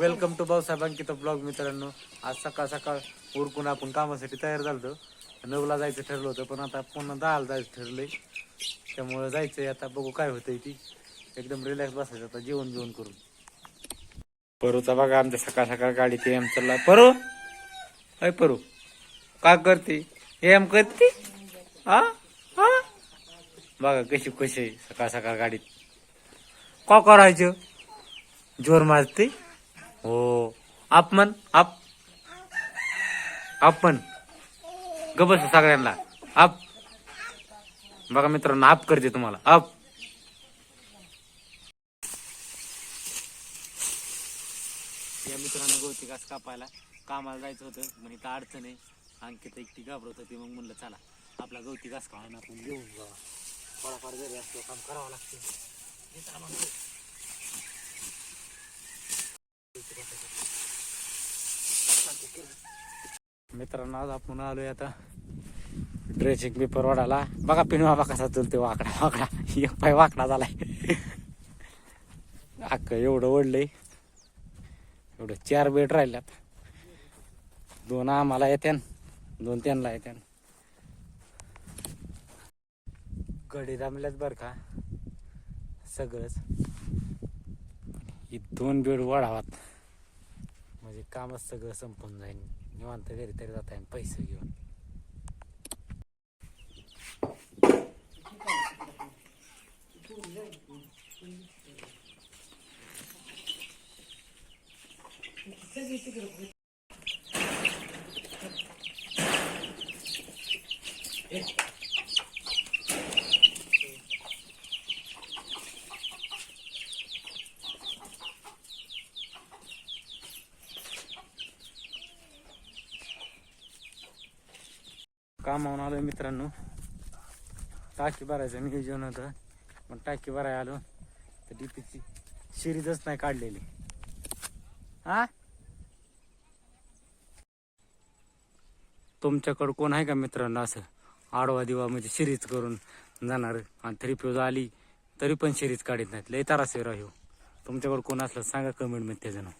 Welcome to Bhausaheb Ankit blog मित्रांनो. आज सकाळ सकाळ उरकून आपण कामासाठी तयार झालो नऊला जायचं ठरलं होतं पण आता पुन्हा दहाला जायचं ठरलंय. त्यामुळं जायचंय आता बघू काय होतंय ती. एकदम रिलॅक्स बसायचं आता जेवण जेवण करून. परूचा बघा आमच्या सकाळ सकाळ गाडी ते एम चालला. परू? अय परू का करते? एम करते? हा हा बघा कशी कशी आहे सकाळ सकाळ गाडीत. का करायचं? जोर मारते? हो आप मन आप आपण गबस सगळ्यांना. आप बघा मित्रांनो आप करते तुम्हाला. आप या मित्रांनो गवती घास कापायला कामाला जायचं होतं म्हणजे इथं अडचण आहे. आणखी तर एकटी घाबरत होती मग म्हणलं चला आपला गवती घास काढून आपण घेऊन जावा. थोडाफार जरी असतो काम करावं लागतं. मित्रांनो आज आपण आलोय आता ड्रेसिंग पेपर वाढाला बघा पिनवा कसा चलते वाकडा वाकडा. एक पाय वाकडा झालाय. अख्खं एवढं ओढलंय. एवढं चार बेड राहिल्यात. दोन आम्हाला येत्यान दोन त्यांना येत्यान. गडी जमल्यात बर का? सगळंच. ही दोन बेड वाढावात. म्हणजे कामच सगळं संपून जाईल निवांत घरी तरी जाता येईल पैसे घेऊन. कामावून आलो मित्रांनो. टाकी भरायचं नियोजन होतं पण टाकी भराय आलो. तर डीपीची सिरीजच नाही काढलेली. हा? तुमच्याकडं कोण आहे का मित्रांनो असं? आडवा दिवा म्हणजे सिरीज करून जाणार. आणि थ्री फ्यूज आली तरी पण सिरीज काढत नाहीत. लय तारास राहू तुमच्याकडं कोण असलं सांगा कमेंटमध्ये त्याचं नाव.